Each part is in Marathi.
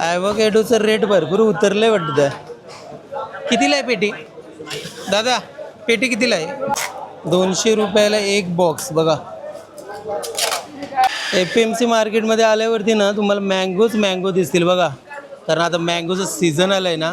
ॲव्होकॅडोचं रेट भरपूर उतरलंय वाटतं. कितीला आहे पेटी? दादा पेटी कितीला आहे? दोनशे रुपयाला एक बॉक्स बघा. एफ एम सी मार्केटमध्ये आल्यावरती ना तुम्हाला मँगोच मँगो दिसतील बघा. कारण आता मँगोचं सीझन आलं आहे ना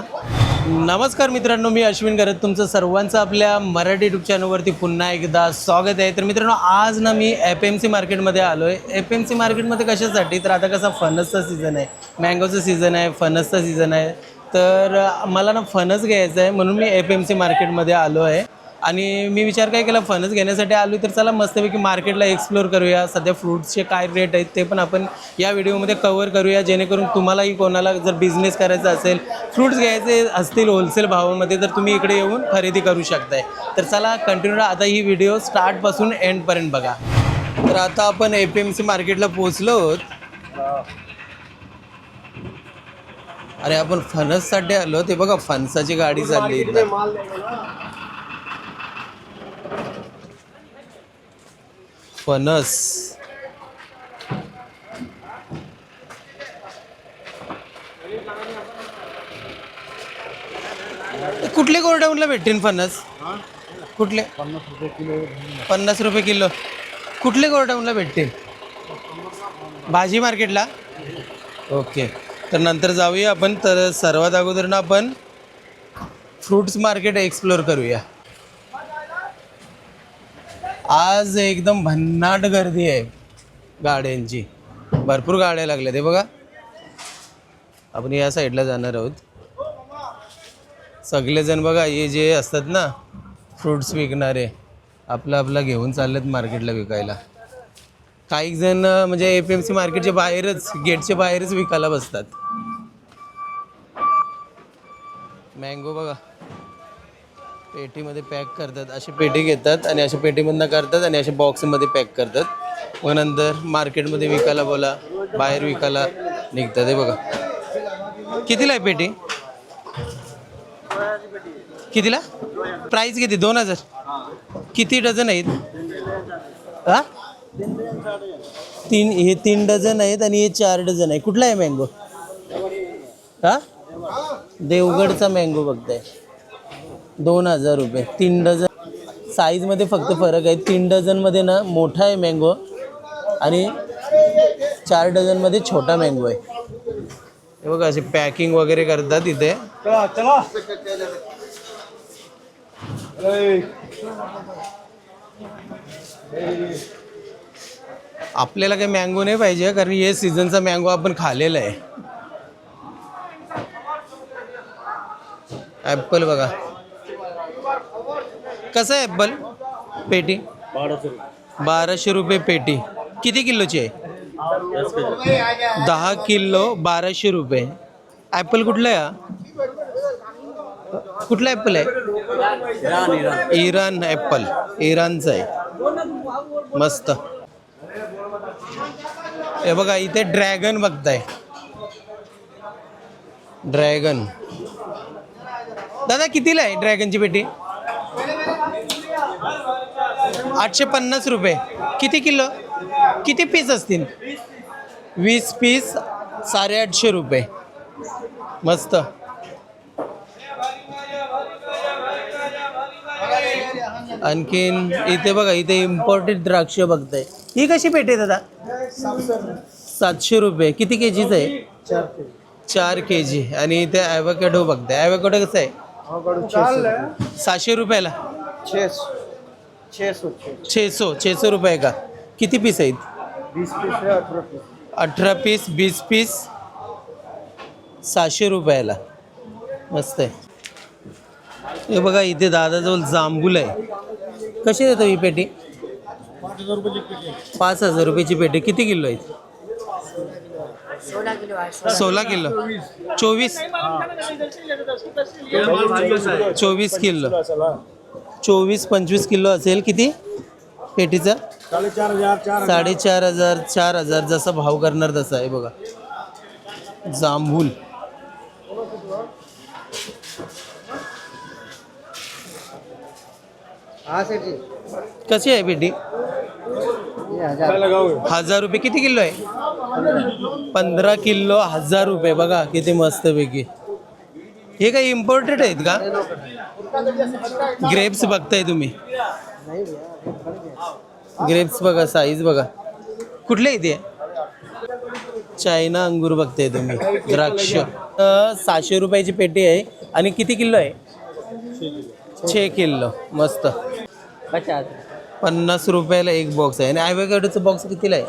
नमस्कार मित्रांनो मी अश्विन करत तुमचं सर्वांचं आपल्या मराठी यूट्यूब चॅनलवरती पुन्हा एकदा स्वागत आहे. तर मित्रांनो आज ना मी एफ एम सी मार्केटमध्ये आलो आहे एफ एम सी मार्केटमध्ये कशासाठी? तर आता कसा फणसचा सीझन आहे. मँगोचं सीझन आहे फणसचा सीझन आहे. तर मला ना फणस घ्यायचं आहे म्हणून मी एफ एम सी मार्केटमध्ये आलो आहे. आणि मी विचार काय केला फणस घेण्यासाठी आलो तर चला मस्तपैकी मार्केटला एक्सप्लोर करूया. सध्या फ्रूट्सचे काय रेट आहेत ते पण आपण या व्हिडिओमध्ये कवर करूया. जेणेकरून तुम्हालाही कोणाला जर बिझनेस करायचा असेल फ्रूट्स घ्यायचे असतील होलसेल भावामध्ये तर तुम्ही इकडे येऊन खरेदी करू शकताय. तर चला कंटिन्यू आता ही व्हिडिओ स्टार्टपासून एंडपर्यंत बघा. तर आता आपण ए पी एम सी मार्केटला पोचलो अरे आपण फणससाठी आलो ते बघा फणसाची गाडी चालली. फणस कुठले गोरडाऊनला भेटतील फणस? कुठले? पन्नास रुपये किलो. कुठले गोरडाऊनला भेटतील? भाजी मार्केटला? ओके. तर नंतर जाऊया आपण. तर सर्वात अगोदर ना आपण फ्रूट्स मार्केट एक्सप्लोर करूया. आज एकदम भन्नाट गर्दी आहे गाड्यांची. भरपूर गाड्या लागल्या ते बघा. आपण या साईडला जाणार आहोत. सगळेजण बघा हे जे असतात ना फ्रूट्स विकणारे आपलं आपलं घेऊन चाललेत मार्केटला विकायला. काही जण अं, म्हणजे एफ एम सी मार्केटच्या बाहेरच गेटच्या बाहेरच विकायला बसतात. मँगो बघा. पेटीमध्ये पॅक करतात अशी पेटी घेतात आणि अशा पेटीमधनं करतात आणि अशा बॉक्समध्ये पॅक करतात. मग नंतर मार्केटमध्ये विकायला बोला बाहेर विकायला निघतात. हे बघा. कितीला आहे पेटी? कितीला? प्राईस किती? दोन हजार. किती डझन आहेत? हा? तीन हे तीन डझन आहेत आणि हे चार डझन आहे कुठला आहे मँगो? हा? देवगडचा मँगो बघताय. दोन हजार रुपये. तीन डझन साईजमध्ये फक्त फरक आहे. तीन डझनमध्ये ना मोठा आहे मँगो आणि चार डझनमध्ये छोटा मँगो आहे. हे बघा असे पॅकिंग वगैरे करतात इथे. आपल्याला काही मँगो नाही पाहिजे कारण हे सीझनचा मँगो आपण खाल्लेला आहे. ॲपल बघा. कसं आहे ॲपल पेटी? बाराशे रुपये. पेटी. किती किलोची आहे? दहा किलो बाराशे रुपये. ॲपल कुठलं आहे? कुठला ॲपल आहे? Iran Apple. इराणचं आहे. मस्त. हे बघा इथे ड्रॅगन बघताय. ड्रॅगन. दादा कितीला आहे ड्रॅगनची पेटी? आठशे पन्नास रुपये. किती किलो? किती पीस असतील? वीस पीस साडेआठशे रुपये. मस्त. आणखीन इथे बघा इथे इम्पोर्टेड द्राक्ष बघताय. ही कशी पेटी दादा? सातशे रुपये. किती के जीचं आहे? चार के जी आणि इथे ॲव्होकॅडो बघताय. ॲव्होकॅडो कसं आहे? सहाशे रुपयाला. छे सो छे सौ रुपये का? किती पीस आहेत? अठरा पीस वीस पीस सहाशे रुपयाला. मस्त आहे. हे बघा इथे दादाजवळ जांभूल आहे. कशी देतो ही पेटी? पाच हजार रुपयाची पेटी किती किलो आहेत? सोळा किलो चोवीस? चोवीस किलो. चोवीस पंचवीस किलो असेल किती? पेटीचा? साडेचार हजार चार हजार जसा भाव करणार तसा आहे बघा. जांभूल. कशी आहे पेटी? हजार रुपये किती किलो आहे? पंधरा किलो हजार रुपये बघा किती मस्तपैकी. हे काही इम्पोर्टेड आहेत का? ग्रेप्स बघताय तुम्ही? ग्रेप्स बघा साईज बघा. कुठले इथे चायना अंगूर बघताय तुम्ही द्राक्ष. सहाशे रुपयाची पेटी आहे आणि किती किलो आहे? छे किलो मस्त. पन्नास रुपयाला एक बॉक्स आहे. आणि ॲव्होकॅडोचं बॉक्स कितीला आहे?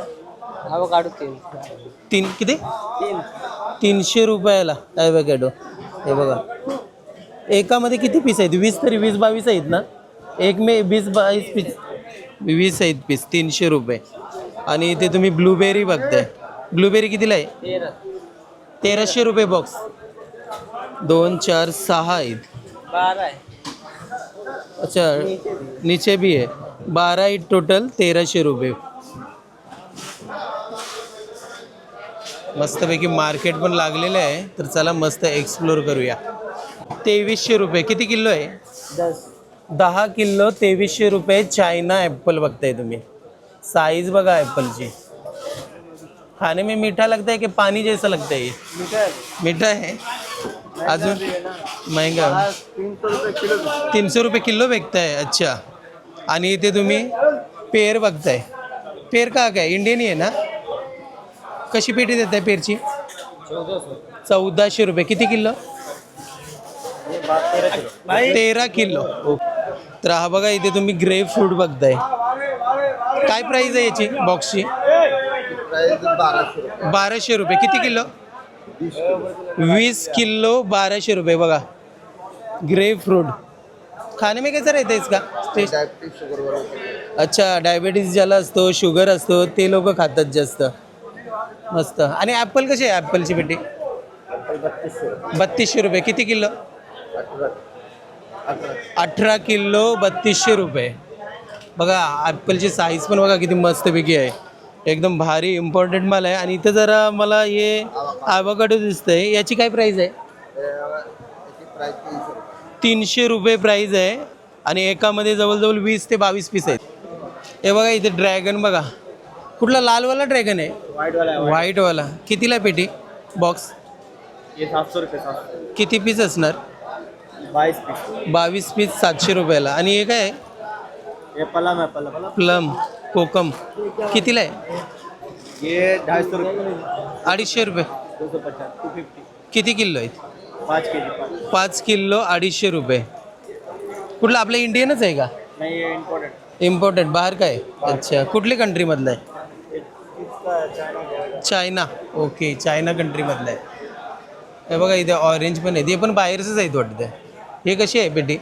तीन. तीन किती? तीन तीनशे रुपयाला ॲव्होकॅडो हे बघा. एकामध्ये किती पीस आहेत? वीस तरी वीस बावीस आहेत ना? एक मे वीस बावीस पीस वीस आहेत पीस तीनशे रुपये. आणि इथे तुम्ही ब्लूबेरी बघताय. ब्लूबेरी कितीला आहे? तेरा. तेराशे रुपये बॉक्स दोन चार सहा आहेत. बारा अच्छा नीचे भी आहे. बारा आहेत टोटल तेराशे रुपये. मस्तपैकी मार्केट पण लागलेलं आहे. तर चला मस्त एक्सप्लोर करूया. तेवीसशे रुपये. किती किलो आहे? दहा किलो तेवीसशे रुपये चायना ॲप्पल बघताय तुम्ही. साईज बघा ॲप्पलची खाने में मीठा लगता है कि पानी जैसा लगता है मीठा है अजून? महंगा तीन सौ रुपये किलो तीनशे रुपये किलो विकताय अच्छा. आणि इथे तुम्ही पेर बघताय. पेर का काय? इंडियन आहे ना? कशी पेटी देत आहे पेरची चौदाशे रुपये. किती किलो? तेरा किलो. तर हा बघा इथे तुम्ही ग्रेप फ्रूट बघताय. काय प्राइस आहे याची बॉक्सची बाराशे रुपये. किती किलो? वीस किलो बाराशे रुपये. बघा. ग्रेप फ्रूट खाने में कैसा रहता है इसका? अच्छा डायबिटीज ज्याला असतो शुगर असतो ते लोक खातात जास्त. मस्त. आणि ॲपल कशी आहे? ॲपलची पेटी? बत्तीसशे रुपये. किती किलो? अठरा किलो बत्तीसशे रुपये. बघा ॲपलची साईज पण बघा किती मस्तपैकी आहे. एकदम भारी इम्पॉर्टंट माल आहे. आणि इथं जरा मला हे ॲवोकाडो दिसतंय. याची काय प्राईस आहे? तीनशे रुपये प्राईज आहे. आणि एकामध्ये जवळजवळ वीस ते बावीस पीस आहेत. हे बघा इथे ड्रॅगन बघा. कुठला लालवाला ड्रॅगन आहे? वाइट वाला है व्हाईटवाला कितीला पेटी? बॉक्स किती पीस असणार? बाईस पीस. बावीस पीस सातशे रुपयाला. आणि हे काय आहे? ये पलम है पलम. प्लम कोकम. कितीला आहे? ये ढाई सौ रुपये. अडीचशे रुपये. दो सौ पचास टू फिफ्टी किती किलो आहेत? पाँच के जी पाँच. पाच किलो अडीचशे रुपये. कुठलं? आपलं इंडियनच आहे का? नहीं ये इम्पोर्टेंट बाहेर काय? अच्छा. कुठल्या कंट्रीमधलं आहे? इसका चाइना जाएगा चायना ओके चायना कंट्रीमधलं आहे. हे बघा इथे ऑरेंज पण आहे. ते पण बाहेरचंच आहेत वाटतं. हे कशी आहे पेटी?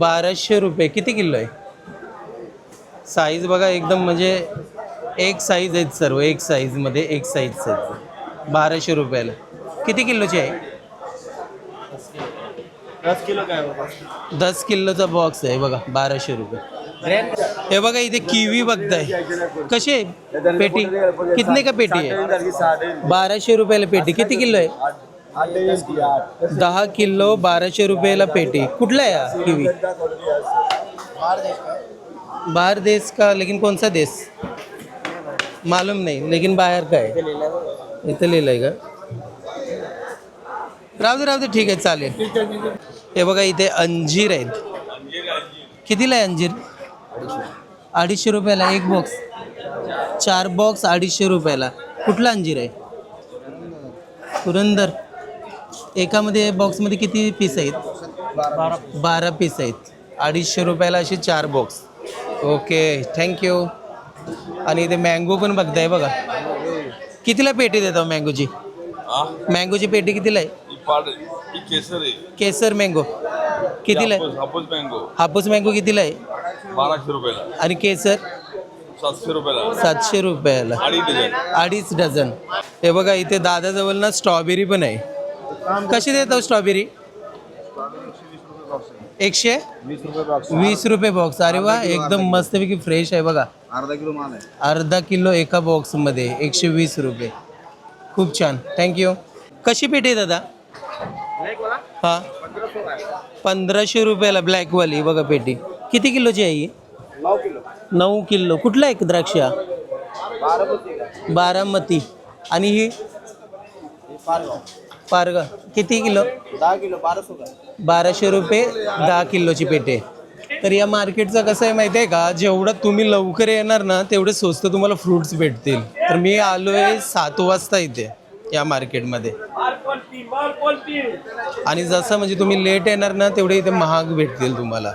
बाराशे रुपये. किती किलो आहे? साईज बघा एकदम म्हणजे एक साईज आहेत सर्व. एक साईजमध्ये एक साईज आहेत. बाराशे रुपयाला. किती किलोची आहे? दस किलो दस किलोचा बॉक्स आहे बघा बाराशे रुपये. हे बघा इथे किवी बघताय. कशी आहे पेटी? कितने का पेटी आहे? बाराशे रुपयाला पेटी. किती किलो आहे? दहा किलो बाराशे रुपयाला पेटी. कुठला आहे किवी? बाहर देश का? लेकिन कौन सा देश? मालूम नहीं. लेकिन बाहेर काय? इथं लिहिलं आहे का? राहू दे राहू दे. ठीक आहे चालेल. हे बघा इथे अंजीर आहेत. कितीला आहे अंजीर? अडीचशे रुपयाला. एक बॉक्स चार बॉक्स अडीचशे रुपयाला. कुठला अंजीर आहे? पुरंदर. एकामध्ये बॉक्समध्ये किती पीस आहेत? बारा. पीस आहेत. अडीचशे रुपयाला असे चार बॉक्स ओके थँक्यू आणि इथे मँगो पण बघताय बघा. कितीला पेटी देता मँगोची मँगोची पेटी कितीला आहे? केसर आहे केसर. मँगो कितीला आहे? हापूस हापूस मँगो हापूस मँगो कितीला आहे? बाराशे रुपयाला. आणि केसर? सातशे रुपयाला. सातशे रुपयाला. अडीच डझन. अडीच डझन. हे बघा इथे दादाजवळ ना स्ट्रॉबेरी पण आहे. कशी देतो स्ट्रॉबेरी? एकशे? वीस रुपये बॉक्स अरे वा एकदम मस्तपैकी फ्रेश आहे बघा. अर्धा किलो माल है अर्धा किलो एका बॉक्समध्ये एकशे वीस रुपये. खूप छान. थँक्यू कशी पेटी आहे दादा? हां. पंधराशे रुपयाला ब्लॅकवाली बघा पेटी. किती किलोची आहे ही? नऊ किलो. कुठला आहे द्राक्ष? बारामती. आणि ही? पारगा किती किलो? दहा किलो बाराशे रुपये. बाराशे रुपये दहा किलोची पेटे. तर या मार्केटचं कसं आहे माहिती आहे का? जेवढं तुम्ही लवकर येणार ना तेवढे स्वस्त तुम्हाला फ्रुट्स भेटतील. तर मी आलो आहे सात वाजता इथे या मार्केटमध्ये. आणि जसं म्हणजे तुम्ही लेट येणार ना तेवढे इथे महाग भेटतील तुम्हाला.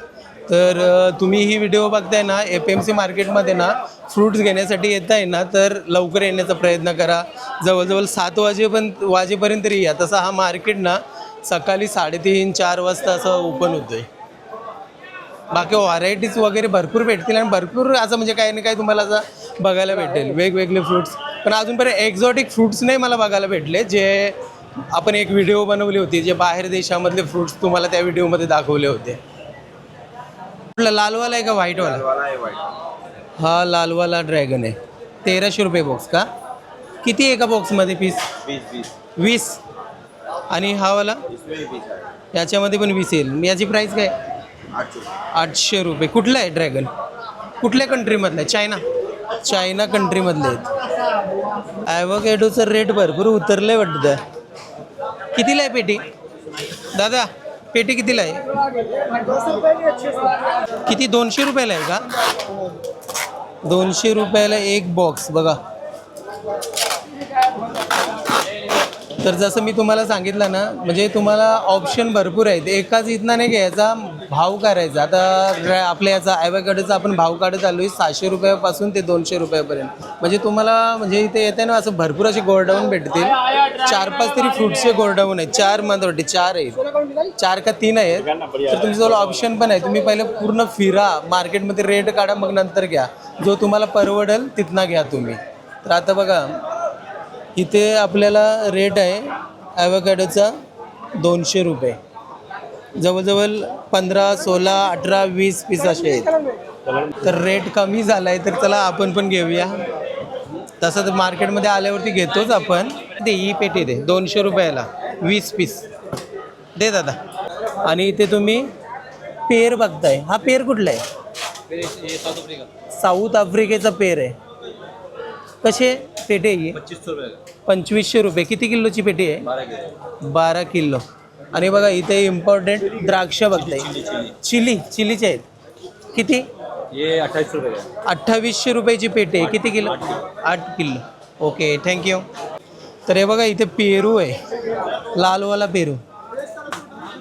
तर तुम्ही ही व्हिडिओ बघताय ना ए पी एम सी मार्केटमध्ये ना फ्रूट्स घेण्यासाठी येत आहे ना तर लवकर येण्याचा प्रयत्न करा. जवळजवळ सात वाजेपर्यंत वाजेपर्यंत तरी या. तसा हा मार्केट ना सकाळी साडेतीन चार वाजता असं ओपन होतोय. बाकी व्हरायटीज वगैरे भरपूर भेटतील आणि भरपूर असं म्हणजे काही ना काही तुम्हाला असं बघायला भेटेल. वेगवेगळे फ्रुट्स पण अजूनपर्यंत एक्झॉटिक फ्रुट्स नाही मला बघायला भेटले जे आपण एक व्हिडिओ बनवली होती जे बाहेर देशामधले फ्रुट्स तुम्हाला त्या व्हिडिओमध्ये दाखवले होते. कुठला लालवाला आहे का व्हाईटवाला? हा लालवाला ड्रॅगन आहे. तेराशे रुपये बॉक्स का? किती आहे एका बॉक्समध्ये पीस वीस वीस. वीस. आणि हा वाला? इसमें भी बीस याच्यामध्ये पण वीस येईल. याची प्राईस काय? आठशे. रुपये. कुठलं आहे ड्रॅगन? कुठल्या कंट्रीमधलं आहे? चायना. चायना कंट्रीमधले आहेत. ॲव्होकॅडोचं रेट भरपूर उतरलं आहे वाटतं. कितीला आहे पेटी? दादा पेटी कितीला आहे? किती? दोनशे रुपयाला आहे का? दोनशे रुपयाला एक बॉक्स बघा. तर जसं मी तुम्हाला सांगितलं ना म्हणजे तुम्हाला ऑप्शन भरपूर आहेत. एकाच इथनं नाही घ्यायचा भाव करायचा. आता आपल्या याचा ॲव्होकॅडोचा आपण भाव काढत आलो आहे सहाशे रुपयापासून ते दोनशे रुपयापर्यंत. म्हणजे तुम्हाला म्हणजे इथे येते ना असं भरपूर असे गोरडाऊन भेटतील. चार पाच तरी फ्रुट्सचे गोरडाऊन आहेत. चार मला वाटते चार आहेत. चार का तीन आहेत. तर तुमच्याजवळ ऑप्शन पण आहे. तुम्ही पहिले पूर्ण फिरा मार्केटमध्ये रेट काढा मग नंतर घ्या. जो तुम्हाला परवडेल तिथनं घ्या तुम्ही. तर आता बघा इथे आपल्याला रेट आहे ॲव्होकॅडोचा दोनशे रुपये. जवळजवळ पंधरा सोळा अठरा वीस पीस असे आहेत. तर रेट कमी झाला आहे तर चला आपण पण घेऊया. तसं तर मार्केटमध्ये आल्यावरती घेतोच आपण. ते ही पेटी दे दोनशे रुपयाला वीस पीस दे दादा. आणि इथे तुम्ही पेर बघताय. हा पेर कुठला आहे? साऊथ आफ्रिकेचा पेर आहे. कसे पेटी आहे पंचवीसशे रुपये. किती किलोची पेटी आहे? बारा किलो. आणि बघा इथे इम्पॉर्टंट द्राक्ष बघताय. चिली चिलीचे आहेत. किती? अठ्ठावीसशे रुपयाची पेटी आहे. किती किलो? आठ किलो. ओके थँक्यू तर हे बघा इथे पेरू आहे. लालवाला पेरू.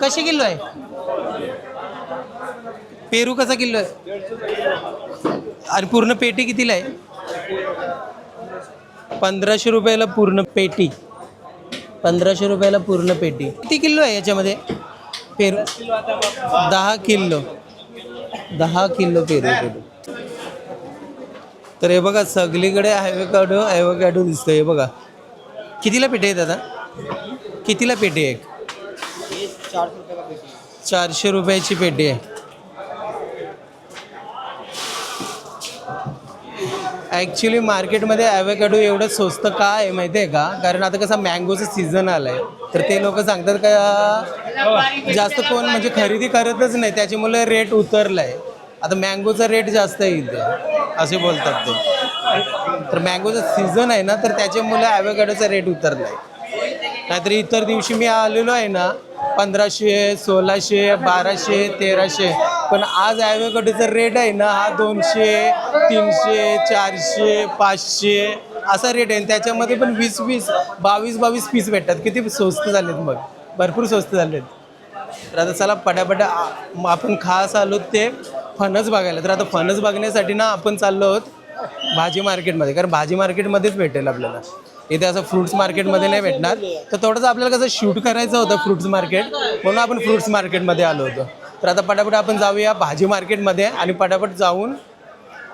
कसे किलो आहे? पेरू कसा किलो आहे? आणि पूर्ण पेटी कितीला आहे? पंधराशे रुपयाला पूर्ण पेटी. पंधराशे रुपयाला पूर्ण पेटी. किती किलो आहे याच्यामध्ये? पेरू. दहा किलो. दहा किलो पेरू पेरू. तर हे बघा सगळीकडे ॲव्होकॅडो ॲव्होकॅडो दिसतं हे बघा. कितीला पेटी आहे दादा कितीला पेटी आहे? चारशे रुपयाची पेटी आहे. ॲक्च्युली मार्केटमध्ये ॲव्होकॅडो एवढं स्वस्त का आहे माहिती आहे का? कारण आता कसं मँगोचं सीझन आलं आहे तर ते लोक सांगतात का जास्त कोण म्हणजे खरेदी करतच नाही. त्याच्यामुळे रेट उतरला आहे आता मँगोचा रेट जास्त आहे इथे. असे बोलतात ते. तर मँगोचं सीझन आहे ना तर त्याच्यामुळे ॲव्होकॅडोचा रेट उतरला आहे नाहीतर इतर दिवशी मी आलेलो आहे ना पंधराशे सोळाशे बाराशे तेराशे. पण आज ॲव्होकॅडोचा रेट आहे ना हा दोनशे तीनशे चारशे पाचशे असा रेट आहे. त्याच्यामध्ये पण वीस वीस बावीस बावीस पीस भेटतात. किती स्वस्त झालेत मग? भरपूर स्वस्त झालेत. तर आता चला पटापटा आपण खास आलो ते फणस बघायला. तर आता फणस बघण्यासाठी ना आपण चाललो आहोत. भाजी मार्केटमध्ये कारण भाजी मार्केटमध्येच भेटेल आपल्याला. इथे असं फ्रुट्स मार्केटमध्ये नाही भेटणार. तर थोडंसं आपल्याला कसं शूट करायचं होतं फ्रुट्स मार्केट म्हणून आपण फ्रुट्स मार्केटमध्ये आलो होतो. तर आता पटापट आपण जाऊया भाजी मार्केटमध्ये आणि पटापट जाऊन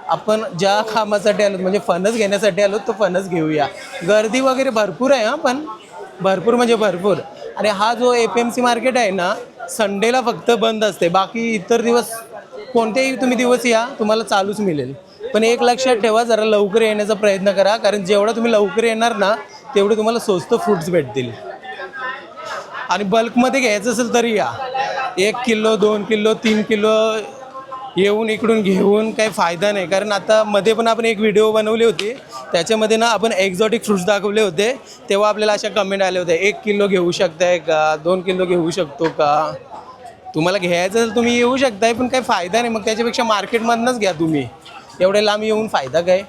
आपण ज्या कामासाठी आलो म्हणजे फणस घेण्यासाठी आलो तो फणस घेऊया. गर्दी वगैरे भरपूर आहे हां पण भरपूर म्हणजे भरपूर. आणि हा जो A P M C market आहे ना संडेला फक्त बंद असते. बाकी इतर दिवस कोणतेही तुम्ही दिवस या तुम्हाला चालूच मिळेल. पण एक लक्षात ठेवा जरा लवकर येण्याचा प्रयत्न करा. कारण जेवढं तुम्ही लवकर येणार ना तेवढे तुम्हाला स्वस्त फ्रुट्स भेटतील. आणि बल्कमध्ये घ्यायचं असेल तरी या. एक किलो दोन किलो तीन किलो येऊन इकडून घेऊन काही फायदा नाही. कारण आता मध्ये पण आपण एक व्हिडिओ बनवले होते. त्याच्यामध्ये ना आपण एक्झॉटिक फ्रुट्स दाखवले होते. तेव्हा आपल्याला अशा कमेंट आले होते एक किलो घेऊ शकताय का? दोन किलो घेऊ शकतो का? तुम्हाला घ्यायचं तुम्ही येऊ शकताय पण काही फायदा नाही. मग त्याच्यापेक्षा मार्केटमधनंच घ्या तुम्ही. एवढे लांब येऊन फायदा काय?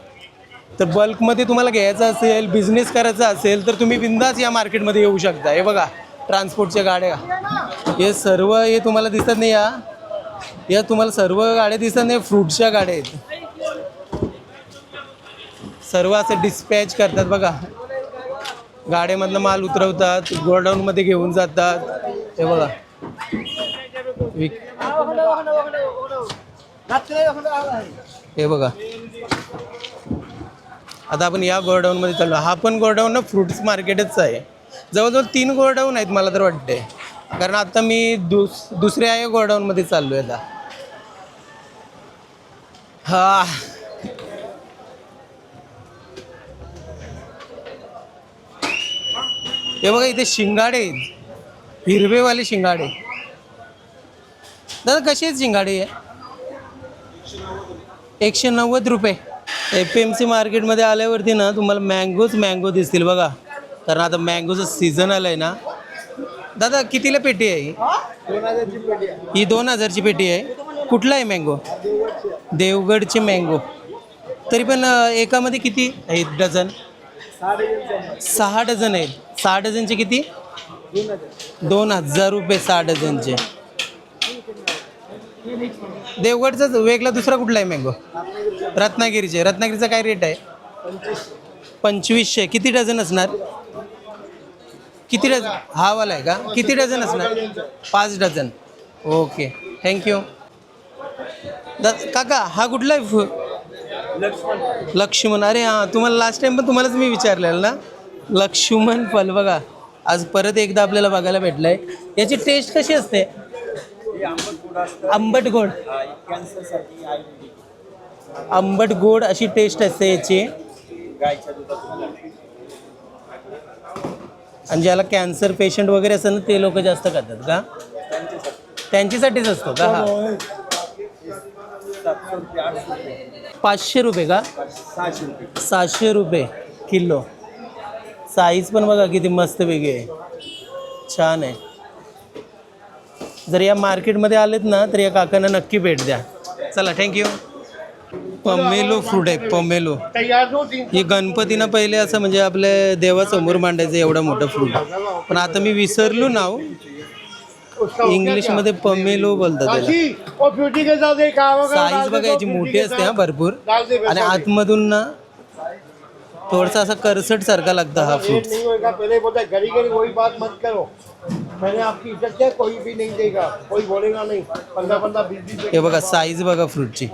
तर बल्कमध्ये तुम्हाला घ्यायचं असेल बिझनेस करायचा असेल तर तुम्ही बिंदास या मार्केटमध्ये येऊ शकता. हे बघा ट्रान्सपोर्टच्या गाड्या. हे सर्व हे तुम्हाला दिसत नाही या या तुम्हाला सर्व गाड्या दिसत नाही फ्रूटच्या गाड्या आहेत. सर्व असं डिस्पॅच करतात बघा. गाड्यामधनं माल उतरवतात गोडाऊनमध्ये घेऊन जातात. हे बघा. विक हे बघा. आता आपण या गोडाऊनमध्ये चाललो. हा पण गोडाऊन ना फ्रुट्स मार्केटच आहे. जवळजवळ तीन गोडाऊन आहेत मला तर वाटते कारण आता मी दुस दुसऱ्या या गोडाऊनमध्ये चाललो आहे आता. हा. हे बघा इथे शिंगाडे आहेत. हिरवेवाले शिंगाडे. दादा कशी आहेत शिंगाडे आहे एकशे नव्वद रुपये. एफ एम सी मार्केटमध्ये आल्यावरती ना तुम्हाला मँगोच मँगो दिसतील बघा. कारण आता मँगोचं सीझन आलं आहे ना. दादा कितीला पेटी आहे ही? दोन हजारची पेटी आहे. कुठला आहे मँगो देवगडचे मँगो तरी पण एकामध्ये किती आहेत डझन? सहा डझन आहेत. सहा डझनचे किती? दोन हजार रुपये सहा डझनचे. देवगडचाच वेगळा दुसरा कुठला आहे मँगो? रत्नागिरीचे. रत्नागिरीचा काय रेट आहे? पंचवीसशे. किती डझन असणार? किती डझन हा वाला आहे का? किती डझन असणार? पाच डझन. ओके. थँक्यू द काका हा कुठला आहे? लक्ष्मण. अरे हां तुम्हाला लास्ट टाइम पण तुम्हालाच मी विचारलेलं ना? लक्ष्मण फल बघा. आज परत एकदा आपल्याला बघायला भेटलं आहे याची टेस्ट कशी असते? आंबट गोड. आंबट गोड अशी टेस्ट असते याची. आणि ज्याला कॅन्सर पेशंट वगैरे असेल ना ते लोक जास्त खातात का? त्यांच्यासाठीच असतो का? हा. पाचशे रुपये का? सहाशे रुपये. किलो. साईज पण बघा किती मस्त वेगळी आहे. छान आहे. जर या मार्केटमध्ये आलेत ना तर या काकांना नक्की भेट द्या. चला थँक्यू पमेलो फ्रूट आहे पमेलो. हे गणपतीनं पहिले असं म्हणजे आपल्या देवासमोर मांडायचं एवढं मोठं फ्रूट पण आता मी विसरलो नाव हो. इंग्लिशमध्ये पमेलो बोलतात त्याला. साईज बघा याची मोठी असते हा भरपूर. आणि आतमधून ना थोडसा असा करसट सारखा लागतं हा फ्रूट मैंने आपकी इज्जत किया कोई भी नहीं देगा कोई बोलेगा नहीं। पंद्रह पंद्रह बीस बीस हे बघा साईज बघा फ्रूटची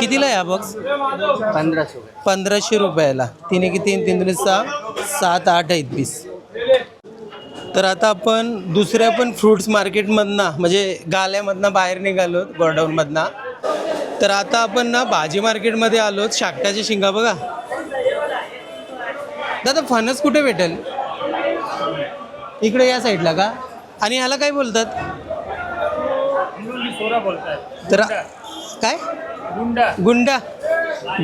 कितीला आहे हा बॉक्स पंधराशे पंधराशे रुपयाला. तिने किती? तीन तीन सहा सात आठ आहेत पीस तर आता आपण दुसऱ्या पण फ्रुट्स मार्केटमधनं म्हणजे गाल्यामधनं बाहेर निघालो गोडाऊनमधनं. तर आता आपण ना भाजी मार्केटमध्ये आलो शाकटाची शिंगा बघा. दादा फणस कुठे भेटेल? इकडे या साईडला का? आणि ह्याला काय बोलतात? तर काय? गुंडा. गुंडा.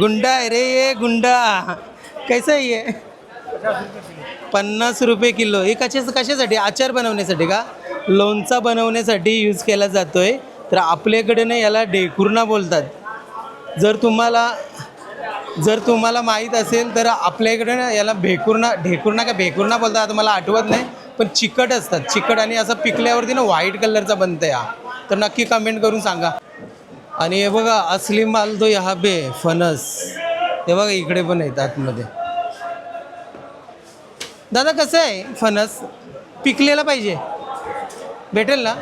गुंडा आहे रे ये गुंडा. कैसा आहे ये? पन्नास रुपये किलो. हे कशा कशासाठी? आचार बनवण्यासाठी का? लोणचा बनवण्यासाठी यूज केला जातोय. तर आपल्याकडे ना याला ढेकुर्णा बोलतात. जर तुम्हाला जर तुम्हाला माहीत असेल तर आपल्या इकडे ना याला भेकुर्णा ढेकुर्णा का भेकुर्णा बोलतात आता मला आठवत नाही पण चिकट असतात. चिकट आणि असं पिकल्यावरती ना व्हाईट कलरचा बनतं या. तर नक्की कमेंट करून सांगा. आणि हे बघा असली माल तो या बे फणस. हे बघा इकडे पण आहेत आतमध्ये. दादा कसं आहे फणस? पिकलेला पाहिजे. भेटेल ना?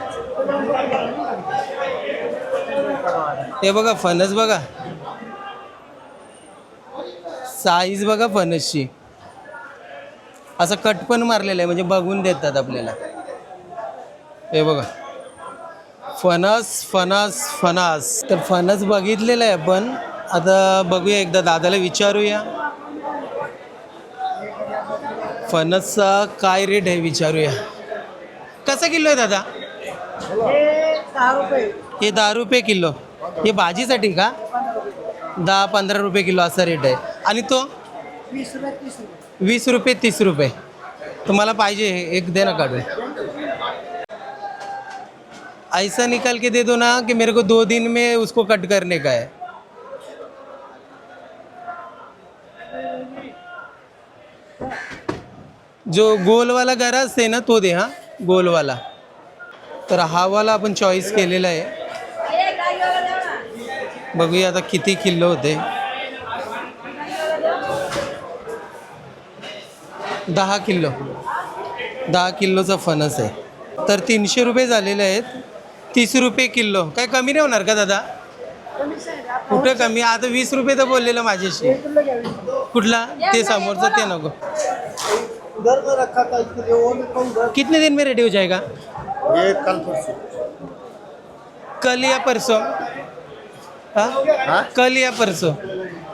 हे बघा फणस बघा. साईज बघा फणसची. असं कट पण मारलेलं आहे म्हणजे बघून देतात आपल्याला. हे बघा. फणस फणस फणस. तर फणस बघितलेलं आहे आपण. आता बघूया एकदा दादाला विचारूया. फणसचा काय रेट आहे विचारूया. कसा किलो आहे दादा? हे दहा रुपये किलो. हे भाजीसाठी का? दहा पंधरा रुपये किलो असा रेट आहे. तो? वीस रुपये, तीस रुपये. तुम्हाला पाहिजे, एक दे ना काढून. ऐसा निकाल के दे दो ना, कि मेरे को दो दिन में उसको कट करने का है. जो गोल वाला गरा असते ना तो दे, हाँ, गोल वाला. तर हा वाला आपण चॉईस केलेला आहे. बघूया आता किती किलो होते. दहा किलो. दहा किलोचा फणस आहे. तर तीनशे रुपये झालेले आहेत. तीस रुपये किलो. काय कमी नाही होणार का दादा? कुठं कमी? आता वीस रुपये तर बोललेलं माझ्याशी. कुठला? ते समोरचं ते नको. कितने दिन में रेडी हो जाएगा? ये कल परसों. कल या परसों? हाँ? कल या परसों.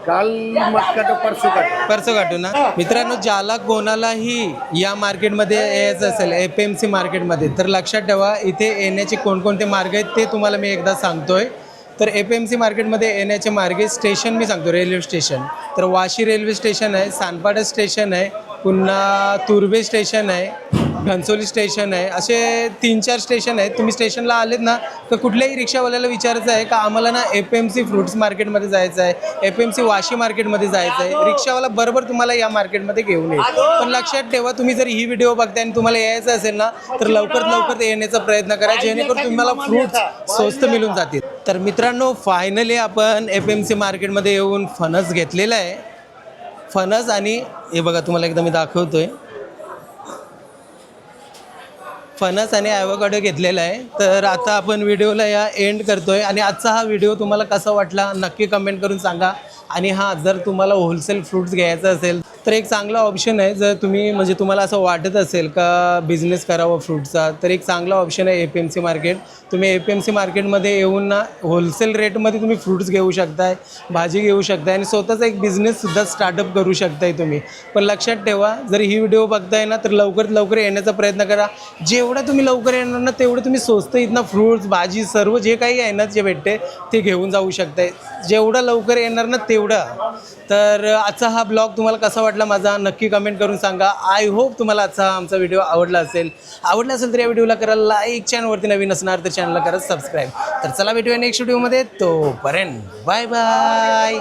कल मत काटो परसों काटो. परसों काटू ना? मित्रांनो ज्याला कोणालाही या मार्केटमध्ये यायचं असेल एफ एम सी मार्केटमध्ये तर लक्षात ठेवा इथे येण्याचे कोणकोणते मार्ग आहेत ते तुम्हाला मी एकदा सांगतोय. तर एफ एम सी मार्केटमध्ये येण्याचे मार्ग स्टेशन मी सांगतो रेल्वे स्टेशन. तर वाशी रेल्वे स्टेशन आहे सानपाडा स्टेशन आहे पुन्हा तुर्बे स्टेशन आहे घनसोली स्टेशन आहे. असे तीन चार स्टेशन आहेत. तुम्ही स्टेशनला आलेत ना तर कुठल्याही रिक्षावाल्याला विचारायचं आहे का आम्हाला ना एफ एम सी फ्रुट्स मार्केटमध्ये जायचं आहे एफ एम सी वाशी मार्केटमध्ये जायचं आहे. रिक्षावाला बरोबर तुम्हाला या मार्केटमध्ये घेऊन येईल. पण लक्षात ठेवा तुम्ही जर ही व्हिडिओ बघताय आणि तुम्हाला यायचं असेल ना तर लवकरात लवकर येण्याचा प्रयत्न करा जेणेकरून तुम्हाला फ्रुट्स स्वस्त मिळून जातील. तर मित्रांनो फायनली आपण एफ एम सी मार्केटमध्ये येऊन फणस घेतलेला आहे. फणस आणि हे बघा तुम्हाला एकदा मी दाखवतोय. फणस आणि ॲवोकाडो घेतलेला आहे. तर आता आपण व्हिडिओला या एंड करतोय. आणि आजचा हा व्हिडिओ तुम्हाला कसा वाटला नक्की कमेंट करून सांगा. आणि हां जर तुम्हाला होलसेल फ्रूट्स घ्यायचं असेल तर एक चांगला ऑप्शन आहे जर तुम्ही म्हणजे तुम्हाला असं वाटत असेल का बिझनेस करावा फ्रूटचा तर एक चांगला ऑप्शन आहे A P M C market तुम्ही ए पी एम सी मार्केटमध्ये येऊन ना होलसेल रेटमध्ये तुम्ही फ्रूट्स घेऊ शकताय भाजी घेऊ शकताय आणि स्वतःचा एक बिझनेससुद्धा स्टार्टअप करू शकताय तुम्ही. पण लक्षात ठेवा जर ही व्हिडिओ बघताय ना तर लवकरात लवकर येण्याचा प्रयत्न करा. जेवढं तुम्ही लवकर येणार ना तेवढं तुम्ही स्वस्त इथनं फ्रूट्स भाजी सर्व जे काही आहे ना जे भेटते ते घेऊन जाऊ शकताय. जेवढं लवकर येणार ना तेवढं. तर आजचा हा ब्लॉग तुम्हाला कसा वाटला माझा नक्की कमेंट करून सांगा. आय होप तुम्हाला आजचा आमचा व्हिडिओ आवडला असेल. आवडला असेल तर या व्हिडिओला करा लाईक चॅनलवरती नवीन असणार तर चॅनलला करा सबस्क्राईब तर चला भेटूया नेक्स्ट व्हिडिओमध्ये तोपर्यंत बाय बाय